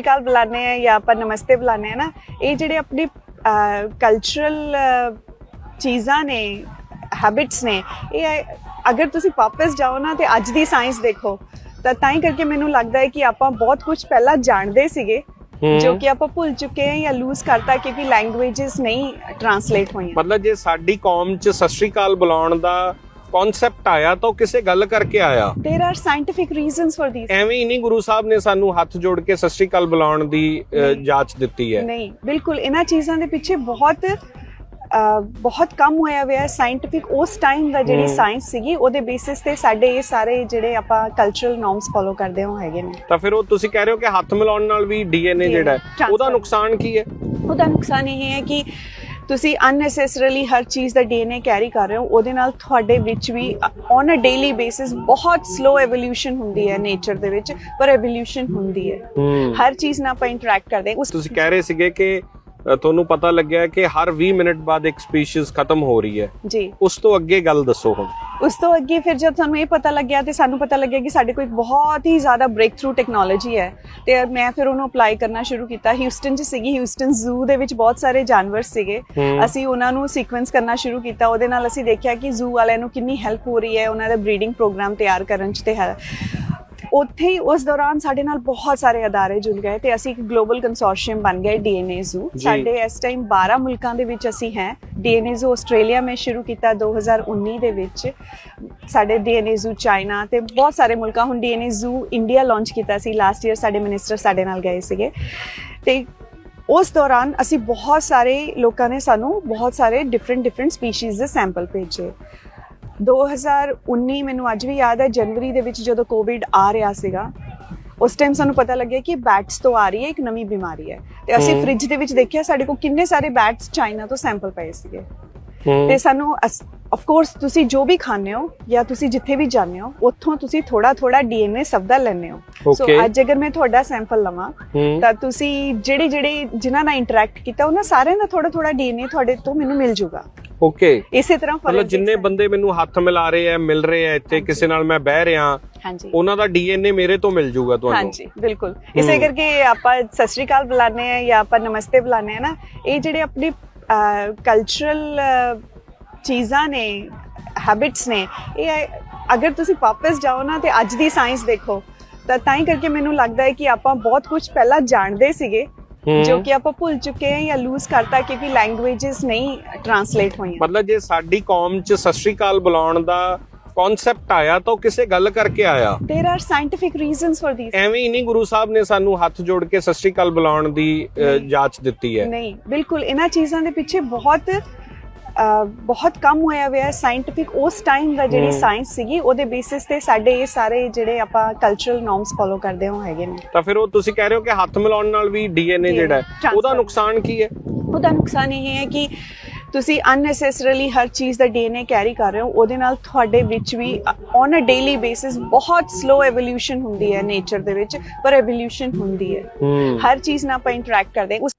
ਅਕਾਲ ਬੁਲਾਉਂਦੇ ਆ ਜਾਂ ਆਪਾਂ ਨਮਸਤੇ ਬੁਲਾਉਂਦੇ ਆ ਨਾ ਇਹ ਜਿਹੜੇ ਆਪਣੀ ਕਲਚਰਲ ਚੀਜ਼ਾਂ ਨੇ ਹੈਬਿਟਸ ਨੇ ਇਹ ਅਗਰ ਤੁਸੀਂ ਵਾਪਸ ਜਾਓ ਨਾ ਤੇ ਅੱਜ ਦੀ ਸਾਇੰਸ ਦੇਖੋ ਤਾਂ ਤਾਂ ਹੀ ਕਰਕੇ ਮੈਨੂੰ ਲੱਗਦਾ ਹੈ ਕਿ ਆਪਾਂ ਬਹੁਤ ਕੁਝ ਪਹਿਲਾਂ ਜਾਣਦੇ ਸੀਗੇ। ਜੋ ਕਿ ਆਪਾਂ ਭੁੱਲ ਚੁੱਕੇ ਹਾਂ ਜਾਂ ਲੂਜ਼ ਕਰਤਾ ਕਿਉਂਕਿ ਲੈਂਗੁਏਜਸ ਨਹੀਂ ਟਰਾਂਸਲੇਟ ਹੋਈਆਂ ਮਤਲਬ ਜੇ ਸਾਡੀ ਕੌਮ 'ਚ ਸਤਿ ਸ਼੍ਰੀ ਅਕਾਲ ਬੁਲਾਉਣ ਦਾ ਕਨਸੈਪਟ ਆਇਆ ਤਾਂ ਉਹ ਕਿਸੇ ਗੱਲ ਕਰਕੇ ਆਇਆ there are scientific reasons for these ਐਵੇਂ ਹੀ ਨਹੀਂ ਗੁਰੂ ਸਾਹਿਬ ਨੇ ਸਾਨੂੰ ਹੱਥ ਜੋੜ ਕੇ ਸਤਿ ਸ਼੍ਰੀ ਅਕਾਲ ਬੁਲਾਉਣ ਦੀ ਅ। ਜਾਂਚ ਦਿੱਤੀ ਹੈ ਨਹੀਂ ਬਿਲਕੁਲ ਇਹਨਾਂ ਚੀਜ਼ਾਂ ਦੇ ਪਿੱਛੇ ਬਹੁਤ ਅਹ, ਬਹੁਤ ਕੰਮ ਹੋਇਆ ਹੋਇਆ ਹੈ ਸਾਇੰਟਿਫਿਕ ਉਸ ਟਾਈਮ ਦਾ ਜਿਹੜੀ ਹਮ। ਸਾਇੰਸ ਸੀਗੀ ਉਹਦੇ ਬੇਸਿਸ ਤੇ ਸਾਡੇ ਇਹ ਸਾਰੇ ਜਿਹੜੇ ਆਪਾਂ ਕਲਚਰਲ ਨਾਰਮਸ ਫਾਲੋ ਕਰਦੇ ਹਾਂ ਉਹ ਹੈਗੇ ਨੇ ਤਾਂ ਫਿਰ ਉਹ ਤੁਸੀਂ ਕਹਿ ਰਹੇ ਹੋ ਕਿ ਹੱਥ ਮਿਲਾਉਣ ਨਾਲ ਵੀ ਡੀਐਨਏ ਜਿਹੜਾ ਹੈ। ਉਹਦਾ ਨੁਕਸਾਨ ਕੀ ਹੈ ਉਹਦਾ ਨੁਕਸਾਨ ਇਹ ਹੈ ਕਿ ਤੁਸੀਂ ਅਨਨੈਸੈਸਰੀਲੀ ਹਰ ਚੀਜ਼ ਦਾ ਡੀਐਨਏ ਕੈਰੀ ਕਰ ਰਹੇ ਹੋ ਉਹਦੇ ਨਾਲ ਤੁਹਾਡੇ ਵਿੱਚ ਵੀ ਔਨ ਅ ਡੇਲੀ ਬੇਸਿਸ ਬਹੁਤ ਸਲੋ ਐਵੋਲੂਸ਼ਨ ਹੁੰਦੀ ਹੈ ਨੇਚਰ ਦੇ ਵਿੱਚ ਪਰ ਐਵੋਲੂਸ਼ਨ ਹੁੰਦੀ ਹੈ। ਹਰ ਚੀਜ਼ ਨਾਲ ਆਪਾਂ ਇੰਟਰੈਕਟ ਕਰਦੇ ਉਸ ਤੁਸੀਂ ਕਹਿ ਰਹੇ ਸੀਗੇ ਕਿ ਤੁਹਾਨੂੰ ਪਤਾ ਲੱਗਿਆ ਕਿ ਹਰ 20 ਮਿੰਟ ਬਾਅਦ ਇੱਕ ਸਪੀਸੀਜ਼ ਖਤਮ ਹੋ ਰਹੀ ਹੈ। ਜੀ। ਉਸ ਤੋਂ ਅੱਗੇ ਗੱਲ ਦੱਸੋ ਹੁਣ। ਉਸ ਤੋਂ ਅੱਗੇ ਫਿਰ ਜਦ ਸਾਨੂੰ ਇਹ ਪਤਾ ਲੱਗਿਆ ਤੇ ਸਾਨੂੰ ਪਤਾ ਲੱਗਿਆ ਕਿ ਸਾਡੇ ਕੋਲ ਇੱਕ ਬਹੁਤ ਹੀ ਜ਼ਿਆਦਾ ਬ੍ਰੇਕ ਥਰੂ ਟੈਕਨੋਲੋਜੀ ਹੈ ਤੇ ਮੈਂ ਫਿਰ ਉਹਨੂੰ ਅਪਲਾਈ ਕਰਨਾ ਸ਼ੁਰੂ ਕੀਤਾ। ਹਿਊਸਟਨ 'ਚ ਸੀਗੀ। ਹਿਊਸਟਨ ਜ਼ੂ ਦੇ ਵਿੱਚ ਬਹੁਤ ਸਾਰੇ ਜਾਨਵਰ ਸੀਗੇ। ਅਸੀਂ ਉਹਨਾਂ ਨੂੰ ਸੀਕੁਐਂਸ ਕਰਨਾ ਸ਼ੁਰੂ ਕੀਤਾ। ਉਹਦੇ ਨਾਲ ਅਸੀਂ ਦੇਖਿਆ ਕਿ ਜ਼ੂ ਵਾਲਿਆਂ ਨੂੰ ਕਿੰਨੀ ਹੈਲਪ ਹੋ ਰਹੀ ਹੈ। ਉਹਨਾਂ ਦਾ ਬਰੀਡਿੰਗ ਪ੍ਰੋਗਰਾਮ ਤਿਆਰ ਕਰਨ 'ਚ ਤੇ ਹੈ। ਉੱਥੇ ਹੀ ਉਸ ਦੌਰਾਨ ਸਾਡੇ ਨਾਲ ਬਹੁਤ ਸਾਰੇ ਅਦਾਰੇ ਜੁੜ ਗਏ ਤੇ ਅਸੀਂ ਇੱਕ ਗਲੋਬਲ ਕੰਸੋਰਸ਼ੀਅਮ ਬਣ ਗਏ ਡੀਐਨਏ ਜ਼ੂ। ਸਾਡੇ ਇਸ ਟਾਈਮ 12 ਮੁਲਕਾਂ ਦੇ ਵਿੱਚ ਅਸੀਂ ਹੈ। ਡੀਐਨਏ ਜ਼ੂ ਆਸਟ੍ਰੇਲੀਆ ਮੈਂ ਸ਼ੁਰੂ ਕੀਤਾ 2019 ਦੇ ਵਿੱਚ। ਸਾਡੇ ਡੀਐਨਏ ਜ਼ੂ ਚਾਈਨਾ ਤੇ ਬਹੁਤ ਸਾਰੇ ਮੁਲਕਾਂ ਹੁਣ ਡੀਐਨਏ ਜ਼ੂ ਇੰਡੀਆ ਲਾਂਚ ਕੀਤਾ ਸੀ। ਲਾਸਟ ਈਅਰ ਸਾਡੇ ਮਿਨਿਸਟਰ ਸਾਡੇ ਨਾਲ ਗਏ ਸੀਗੇ। ਤੇ ਉਸ ਦੌਰਾਨ ਅਸੀਂ ਬਹੁਤ ਸਾਰੇ ਲੋਕਾਂ ਨੇ ਸਾਨੂੰ ਬਹੁਤ ਸਾਰੇ ਡਿਫਰੈਂਟ ਡਿਫਰੈਂਟ ਸਪੀਸੀਜ਼ ਦੇ ਸੈਂਪਲ ਭੇਜੇ। 2019 ਮੈਨੂੰ ਅੱਜ ਵੀ ਯਾਦ ਹੈ ਜਨਵਰੀ ਦੇ ਵਿੱਚ ਜਦੋਂ ਕੋਵਿਡ ਆ ਰਿਹਾ ਸੀਗਾ ਉਸ ਟਾਈਮ ਸਾਨੂੰ ਪਤਾ ਲੱਗਿਆ ਕਿ ਬੈਟਸ ਤੋਂ ਆ ਰਹੀ ਹੈ ਇੱਕ ਨਵੀਂ ਬਿਮਾਰੀ ਹੈ। ਤੇ ਅਸੀਂ। ਫ੍ਰਿਜ ਦੇ ਵਿੱਚ ਦੇਖਿਆ ਸਾਡੇ ਕੋਲ ਕਿੰਨੇ ਸਾਰੇ ਬੈਟਸ ਚਾਈਨਾ ਤੋਂ ਸੈਂਪਲ ਪਏ ਸੀਗੇ। ਤੇ ਸਾਨੂੰ ਆਫ ਕੋਰਸ ਤੁਸੀਂ ਜੋ ਵੀ ਖਾਂਦੇ ਹੋ ਜਾਂ ਤੁਸੀਂ ਜਿੱਥੇ ਵੀ ਜਾਂਦੇ ਹੋ ਉੱਥੋਂ ਤੁਸੀਂ ਥੋੜਾ ਥੋੜਾ ਡੀਐਨਏ ਸਭ ਦਾ ਲੈਂਦੇ ਹੋ। ਸੋ. ਅੱਜ ਅਗਰ ਮੈਂ ਤੁਹਾਡਾ ਸੈਂਪਲ ਲਵਾਂ ਤਾਂ ਤੁਸੀਂ ਜਿਹੜੇ ਜਿਹੜੇ ਜਿਨ੍ਹਾਂ ਨਾਲ ਇੰਟਰੈਕਟ ਕੀਤਾ ਉਹਨਾਂ ਸਾਰਿਆਂ ਦਾ ਥੋੜਾ ਥੋੜਾ ਡੀਐਨਏ ਤੁਹਾਡੇ ਤੋਂ ਮੈਨੂੰ ਮਿਲ ਜਾਊਗਾ ਓਕੇ ਇਸੇ ਤਰ੍ਹਾਂ ਮਤਲਬ forensics ਜਿੰਨੇ। ਬੰਦੇ ਮੈਨੂੰ ਹੱਥ ਮਿਲਾ ਰਹੇ ਆ ਮਿਲ ਰਹੇ ਆ ਇੱਥੇ। ਕਿਸੇ ਨਾਲ ਮੈਂ ਬਹਿ ਰਿਹਾ ਹਾਂਜੀ ਉਹਨਾਂ ਦਾ ਡੀਐਨਏ ਮੇਰੇ ਤੋਂ ਮਿਲ ਜਾਊਗਾ ਤੁਹਾਨੂੰ ਹਾਂਜੀ ਬਿਲਕੁਲ ਇਸੇ। ਕਰਕੇ ਆਪਾਂ ਸਤਿ ਸ਼੍ਰੀ ਅਕਾਲ ਬੁਲਾਉਂਦੇ ਆ ਜਾਂ ਆਪਾਂ ਨਮਸਤੇ ਬੁਲਾਉਂਦੇ ਆ ਨਾ ਇਹ ਜਿਹੜੇ ਆਪਣੀ ਕਲਚਰਲ ਚੀਜ਼ਾਂ ਨੇ ਹੈਬਿਟਸ ਨੇ ਇਹ ਅਗਰ ਤੁਸੀਂ ਵਾਪਸ ਜਾਓ ਨਾ ਤੇ ਅੱਜ ਦੀ ਸਾਇੰਸ ਦੇਖੋ ਤਾਂ ਤਾਂ ਹੀ ਕਰਕੇ ਮੈਨੂੰ ਲੱਗਦਾ ਹੈ ਕਿ ਆਪਾਂ ਬਹੁਤ ਕੁਝ ਪਹਿਲਾਂ ਜਾਣਦੇ ਸੀਗੇ। ਜੋ ਕਿ ਆਪਾਂ ਭੁੱਲ ਚੁੱਕੇ ਹਾਂ ਜਾਂ ਲੂਜ਼ ਕਰਤਾ ਕਿਉਂਕਿ ਲੈਂਗੁਏਜਸ ਨਹੀਂ ਟਰਾਂਸਲੇਟ ਹੋਈਆਂ। ਮਤਲਬ ਜੇ ਸਾਡੀ ਕੌਮ 'ਚ ਸਤਿ ਸ਼੍ਰੀ ਅਕਾਲ ਬੁਲਾਉਣ ਦਾ ਕਨਸੈਪਟ ਆਇਆ ਤਾਂ ਕਿਸੇ ਗੱਲ ਕਰਕੇ ਆਇਆ। There are scientific reasons for these ਐਵੇਂ ਹੀ ਨਹੀਂ ਗੁਰੂ ਸਾਹਿਬ ਨੇ ਸਾਨੂੰ ਹੱਥ ਜੋੜ ਕੇ ਸਤਿ ਸ਼੍ਰੀ ਅਕਾਲ ਬੁਲਾਉਣ ਦੀ। ਜਾਂਚ ਦਿੱਤੀ ਹੈ। ਨਹੀਂ ਬਿਲਕੁਲ ਇਹਨਾਂ ਚੀਜ਼ਾਂ ਦੇ ਪਿੱਛੇ ਬਹੁਤ ਬਹੁਤ ਕੰਮ ਹੋਇਆ ਹੋਇਆ ਹੈ। ਸਾਇੰਟਿਫਿਕ ਉਸ ਟਾਈਮ ਦਾ ਜਿਹੜੀ। ਸਾਇੰਸ ਸੀਗੀ ਉਹਦੇ ਬੇਸਿਸ ਤੇ ਸਾਡੇ ਇਹ ਸਾਰੇ ਜਿਹੜੇ ਆਪਾਂ ਕਲਚਰਲ ਨਾਰਮਸ ਫਾਲੋ ਕਰਦੇ ਹਾਂ ਹੈਗੇ ਨੇ। ਤਾਂ ਫਿਰ ਉਹ ਤੁਸੀਂ ਕਹਿ ਰਹੇ ਹੋ ਕਿ ਹੱਥ ਮਿਲਾਉਣ ਨਾਲ ਵੀ ਡੀਐਨਏ ਜਿਹੜਾ। ਉਹਦਾ ਨੁਕਸਾਨ ਕੀ ਹੈ? ਉਹਦਾ ਨੁਕਸਾਨ ਇਹ ਹੈ ਕਿ ਤੁਸੀਂ ਅਨਨੈਸੈਸਰੀਲੀ ਹਰ ਚੀਜ਼ ਦਾ ਡੀਐਨਏ ਕੈਰੀ ਕਰ ਰਹੇ ਹੋ ਉਹਦੇ ਨਾਲ ਤੁਹਾਡੇ ਵਿੱਚ ਵੀ ਔਨ ਅ ਡੇਲੀ ਬੇਸਿਸ ਬਹੁਤ ਸਲੋ ਐਵੋਲੂਸ਼ਨ ਹੁੰਦੀ ਹੈ ਨੇਚਰ ਦੇ ਵਿੱਚ ਪਰ ਐਵੋਲੂਸ਼ਨ ਹੁੰਦੀ ਹੈ। ਹਰ ਚੀਜ਼ ਨਾਲ ਆਪਾਂ ਇੰਟਰੈਕਟ ਕਰਦੇ ਹਾਂ। ਉਸ